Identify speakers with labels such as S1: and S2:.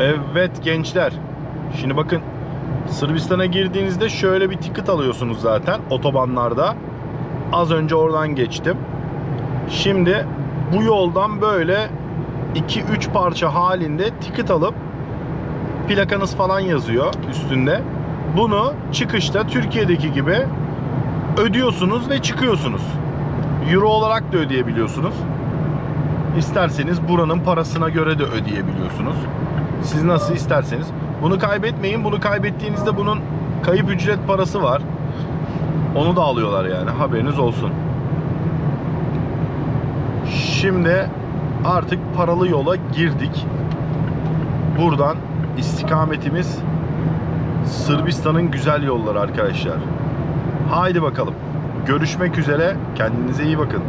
S1: Evet gençler. Şimdi bakın Sırbistan'a girdiğinizde şöyle bir ticket alıyorsunuz zaten otobanlarda. Az önce oradan geçtim. Şimdi bu yoldan böyle 2-3 parça halinde ticket alıp plakanız falan yazıyor üstünde. Bunu çıkışta Türkiye'deki gibi ödüyorsunuz ve çıkıyorsunuz. Euro olarak da ödeyebiliyorsunuz. İsterseniz buranın parasına göre de ödeyebiliyorsunuz. Siz nasıl isterseniz. Bunu kaybetmeyin. Bunu kaybettiğinizde bunun kayıp ücret parası var. Onu da alıyorlar yani. Haberiniz olsun. Şimdi artık paralı yola girdik. Buradan istikametimiz Sırbistan'ın güzel yolları arkadaşlar. Haydi bakalım. Görüşmek üzere. Kendinize iyi bakın.